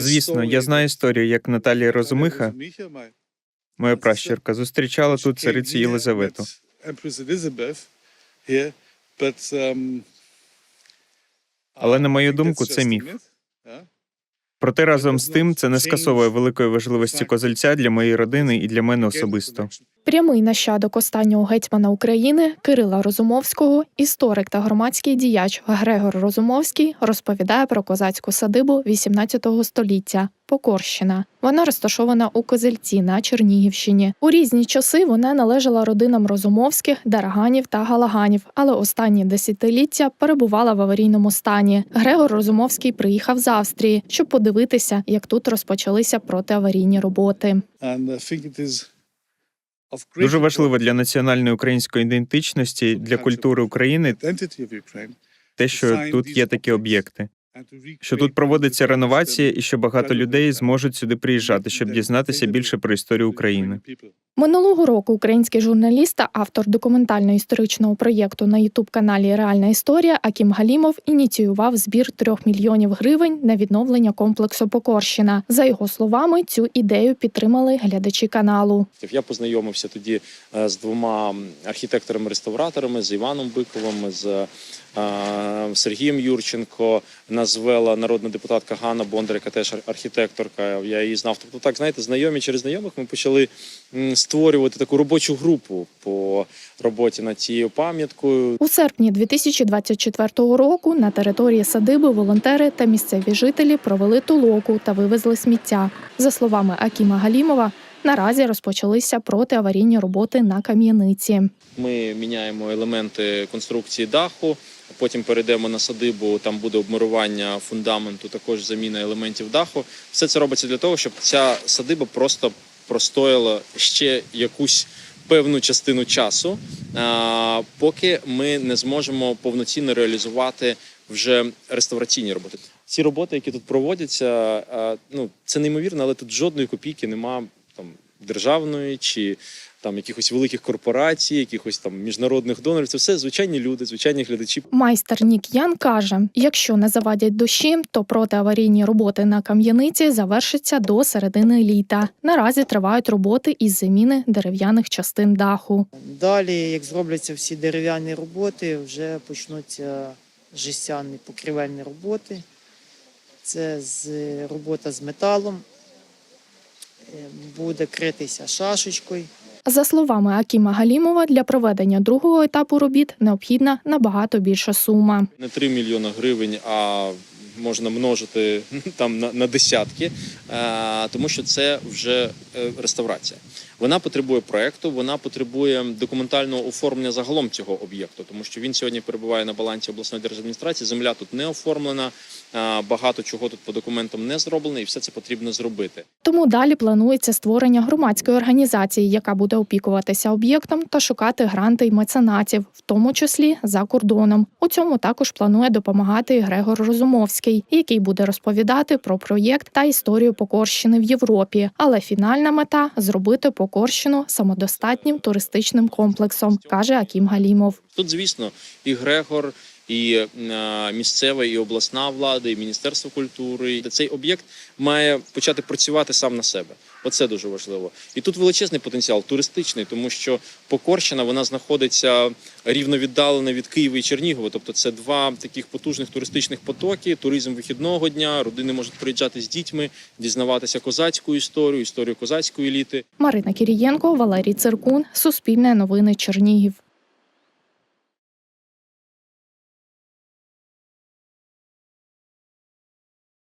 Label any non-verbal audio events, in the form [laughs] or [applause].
Звісно, я знаю історію, як Наталія Розумиха, моя пращурка, зустрічала тут царицю Єлизавету. Але на мою думку, це міф. Проте разом з тим це не скасовує великої важливості козельця для моєї родини і для мене особисто. Прямий нащадок останнього гетьмана України Кирила Розумовського, історик та громадський діяч Грегор Розумовський розповідає про козацьку садибу XVIII століття Покорщина. Вона розташована у Козельці на Чернігівщині. У різні часи вона належала родинам Розумовських, Дараганів та Галаганів, але останні десятиліття перебувала в аварійному стані. Грегор Розумовський приїхав з Австрії, щоб подивитися, як тут розпочалися протиаварійні роботи. Дуже важливо для національної української ідентичності, для культури України те, що тут є такі об'єкти, що тут проводиться реновація, і що багато людей зможуть сюди приїжджати, щоб дізнатися більше про історію України. Минулого року український журналіст та автор документально-історичного проєкту на ютуб-каналі Реальна історія Акім Галімов ініціював збір трьох мільйонів гривень на відновлення комплексу Покорщина. За його словами, цю ідею підтримали глядачі каналу. Я познайомився тоді е, з двома архітекторами-реставраторами з Іваном Биковим, з е, Сергієм Юрченко. Нас звела народна депутатка Ганна Бондар, яка теж архітекторка. Я її знав. Тобто, так знаєте, знайомі через знайомих ми почали створювати таку робочу групу по роботі над цією пам'яткою. У серпні 2024 року на території садиби волонтери та місцеві жителі провели толоку та вивезли сміття. За словами Акіма Галімова, наразі розпочалися протиаварійні роботи на кам'яниці. Ми міняємо елементи конструкції даху. Потім перейдемо на садибу. Там буде обмурування фундаменту, також заміна елементів даху. Все це робиться для того, щоб ця садиба просто простояла ще якусь певну частину часу, поки ми не зможемо повноцінно реалізувати вже реставраційні роботи. Ці роботи, які тут проводяться, ну це неймовірно, але тут жодної копійки нема там державної чи там якихось великих корпорацій, якихось там міжнародних донорів. Це все звичайні люди, звичайні глядачі. Майстер Нік Ян каже: якщо не завадять дощі, то протиаварійні роботи на кам'яниці завершаться до середини літа. Наразі тривають роботи із заміни дерев'яних частин даху. Далі, як зробляться всі дерев'яні роботи, вже почнуться жестяні покрівельні роботи. Це з, робота з металом, буде критися шашечкою. За словами Акіма Галімова, для проведення другого етапу робіт необхідна набагато більша сума. Не 3 мільйони гривень, а можна множити [laughs] там на, на десятки, е, тому що це вже е, реставрація. Вона потребує проекту, вона потребує документального оформлення загалом цього об'єкту, тому що він сьогодні перебуває на балансі обласної держадміністрації. Земля тут не оформлена, е, багато чого тут по документам не зроблено, і все це потрібно зробити. Тому далі планується створення громадської організації, яка буде опікуватися об'єктом та шукати гранти й меценатів, в тому числі за кордоном. У цьому також планує допомагати і Грегор Розумовський, який буде розповідати про проєкт та історію Покорщини в Європі. Але фінальна мета зробити Покорщину самодостатнім туристичним комплексом, каже Акім Галімов. Тут, звісно, і Грегор, і місцева, і обласна влада, і Міністерство культури. Цей об'єкт має почати працювати сам на себе. Оце дуже важливо. І тут величезний потенціал туристичний, тому що Покорщина вона знаходиться рівно віддалена від Києва і Чернігова. Тобто це два таких потужних туристичних потоки. Туризм вихідного дня. Родини можуть приїжджати з дітьми, дізнаватися козацьку історію, історію козацької еліти. Марина Кірієнко, Валерій Циркун, Суспільне новини Чернігів.